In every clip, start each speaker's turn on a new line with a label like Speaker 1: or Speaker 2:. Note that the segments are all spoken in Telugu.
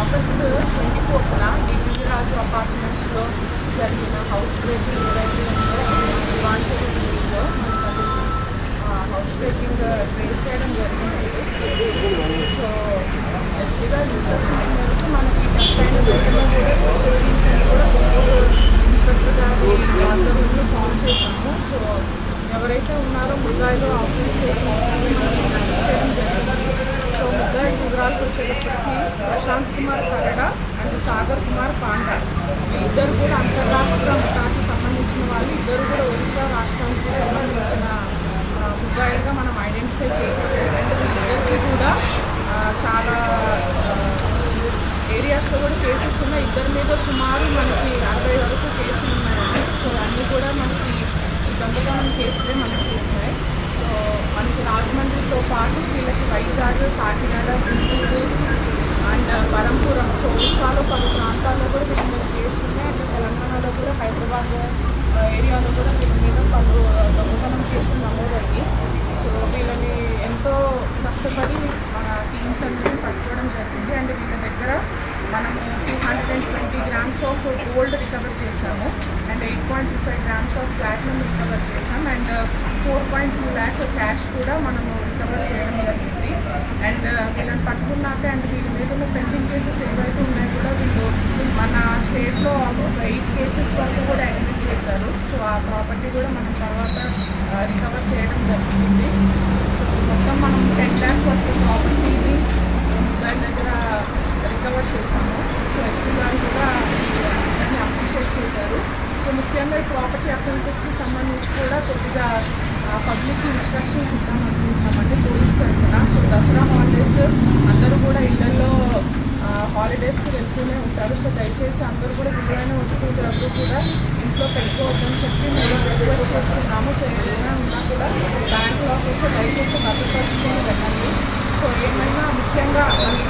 Speaker 1: ఆగస్ట్ ట్వంటీ ఫోర్త్న రాజు అపార్ట్మెంట్స్లో జరిగిన హౌస్ బ్రేకింగ్ ఏదైతే ఉందో హౌస్ బ్రేకింగ్ ట్రేస్ చేయడం జరిగింది. సో ఎస్పీ గారు ఇన్స్ట్రక్షన్ మేరకు మనకి కూడా స్పెషల్ టీమ్స్ కూడా ఇన్స్పెక్టర్ గారు ఆధ్వర్యంలో ఫామ్ చేశాము. సో ఎవరైతే ఉన్నారో ముద్దాయిలో ఆఫీస్ చేసిన చేయడం జరిగింది. సో ముద్దాయి వివరాలకు వచ్చేటప్పుడు ప్రశాంత్ కుమార్ కరడ అండ్ సాగర్ కుమార్ పాండా ఇద్దరు కూడా అంతర్రాష్ట్ర ముఠాకి సంబంధించిన వాళ్ళు. ఇద్దరు కూడా ఒరిస్సా రాష్ట్రానికి సంబంధించిన ఆ, ముద్దాయిలుగా మనం ఐడెంటిఫై చేసాము అండ్ కూడా చాలా ఏరియాస్లో కూడా కేసెస్ ఉన్నాయి. ఇద్దరి మీద సుమారు మనకి అరవై వరకు కేసులు ఉన్నాయండి. సో అన్నీ కూడా మనకి ఈ దొంగతనం కేసులే మనకి ఉన్నాయి. సో మనకి రాజమండ్రితో పాటు వీళ్ళకి వైజాగ్ కాకినాడ గుంటూరు పరంపురం సో ఒరిస్సాలో పలు ప్రాంతాల్లో కూడా దీని మీద కేసులు ఉన్నాయి. అండ్ తెలంగాణలో కూడా హైదరాబాద్ ఏరియాలో కూడా దీని మీద పలు దొంగతనం కేసులు నమోదయ్యాయి. సో వీళ్ళని ఎంతో కష్టపడి మన టీమ్స్ అన్ని పట్టుకోవడం జరిగింది. అండ్ వీళ్ళ దగ్గర మనము two hundred and twenty grams of gold recover చేసాము and eight point two five grams of platinum recover చేసాం and four point two lakh cash కూడా మనము రికవర్ చేయడం జరిగింది అండ్ వీళ్ళని పట్టుకున్నాక అండ్ వీళ్ళ మీద ఉన్న పెండింగ్ కేసెస్ ఏవైతే ఉన్నాయో కూడా వీళ్ళు మన స్టేట్లో ఆల్మోస్ట్ ఎయిట్ కేసెస్ వరకు కూడా అడ్మిట్ చేశారు. సో ఆ ప్రాపర్టీ కూడా మనం తర్వాత రికవర్ చేయడం జరుగుతుంది. సో మొత్తం మనం టెన్ ల్యాక్ వరకు ప్రాపర్టీని దాని దగ్గర రికవర్ చేశాము. సో ఎస్పీ గారు కూడా దాన్ని అప్రిషియేట్ చేశారు. సో ముఖ్యంగా ఈ ప్రాపర్టీ అఫెన్సెస్కి సంబంధించి కూడా కొద్దిగా పబ్లిక్ ఇన్స్ట్రక్షన్స్ ఇద్దామనుకుంటున్నామంటే పోలీస్ తరఫున సో దసరా హాలిడేస్ అందరూ కూడా ఇళ్ళలో హాలిడేస్కి వెళ్తూనే ఉంటారు సో దయచేసి అందరూ కూడా విలువైన వస్తువులు ఎవరు కూడా ఇంట్లో పెట్టుకోవద్దని చెప్పి మేము రిక్వెస్ట్ చేస్తున్నాము. సో ఏదైనా ఉన్నా కూడా బ్యాంక్ లాక్ దయచేసి భద్రపరుచుకొని వెళ్ళండి. సో ఏమైనా ముఖ్యంగా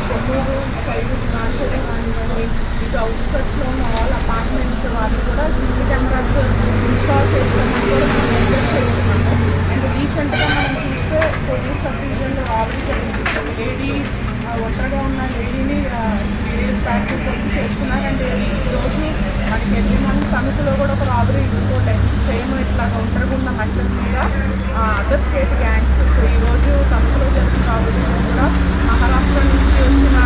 Speaker 1: కొమ్మూరు సైడ్ మార్చడం కానివ్వండి ఇటు అవుట్స్కట్స్లో ఉన్న ఆల్ అపార్ట్మెంట్స్ వాళ్ళు కూడా సీసీ కెమెరాస్ ఇన్స్టాల్ చేసుకోమని కూడా మనం రిక్వెస్ట్ చేస్తున్నాము. అండ్ రీసెంట్గా మనం చూస్తే కొవ్వూరు సబ్ డివిజన్లో రావడం జరిగింది. లేడీ ఒంటరిగా ఉన్న లేడీని త్రీ డేస్ బ్యాక్ కోసం చేసుకున్నారు అండ్ ఈరోజు మనకి ఎవ్రీ మంత్ తణుకులో కూడా ఒక రాబరీ ఇంకోటి సేమ్ ఇట్లా ఒంటరిగా ఉన్న మీద అదర్ స్టేట్ గ్యాంగ్స్ సో ఈరోజు తణుకులో జరిగిన రాబరీ కూడా మహారాష్ట్ర నుంచి వచ్చిన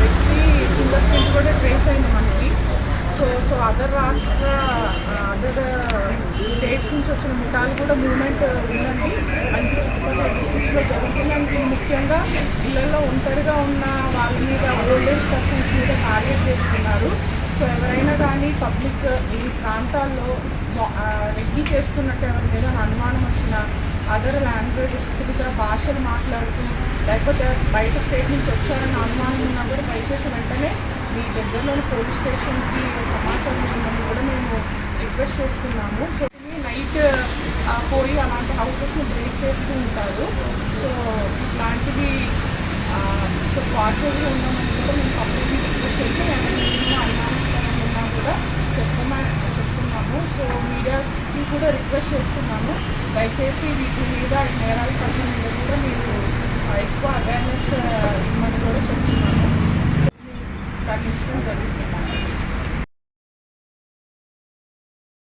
Speaker 1: వ్యక్తి ఫింగర్ ప్రింట్ కూడా ట్రేస్ అయింది మనకి. సో సో అదర్ రాష్ట్ర అదర్ స్టేట్స్ uh, నుంచి వచ్చిన ముఠాలు కూడా మూమెంట్ ఉందండి. మనకి చుట్టుపక్కల డిస్ట్రిక్ట్స్లో జరుగుతుందండి ముఖ్యంగా ఇళ్ళలో ఒంటరిగా ఉన్న వాళ్ళ మీద ఓల్డ్ ఏజ్ పర్సన్స్ మీద టార్గెట్ చేస్తున్నారు. సో ఎవరైనా కానీ పబ్లిక్ ఈ ప్రాంతాల్లో రెడ్డి చేస్తున్నట్టు ఎవరి మీద అనుమానం వచ్చిన అదర్ లాంగ్వేజెస్ ఇతర భాషలు మాట్లాడుతూ లేకపోతే బయట స్టేట్ నుంచి వచ్చారన్న అనుమానం ఉన్నా కూడా దయచేసి వెంటనే మీ దగ్గరలోని పోలీస్ స్టేషన్కి సమాచారం ఇవ్వమని కూడా మేము రిక్వెస్ట్ చేస్తున్నాము. సో నైట్ పోయి అలాంటి హౌసెస్ని బ్రేక్ చేస్తూ ఉంటారు. సో ఇట్లాంటివి సో పార్షల్గా ఉన్నామని కూడా మేము పబ్లిక్ని రిక్వెస్ట్ చేస్తే కూడా చెప్పమా చెప్తున్నాము. సో మీడియాకి కూడా రిక్వెస్ట్ చేస్తున్నాము. దయచేసి వీటి మీద నేరాలు పట్ల మీద కూడా మీరు ఎక్కువ అవేర్నెస్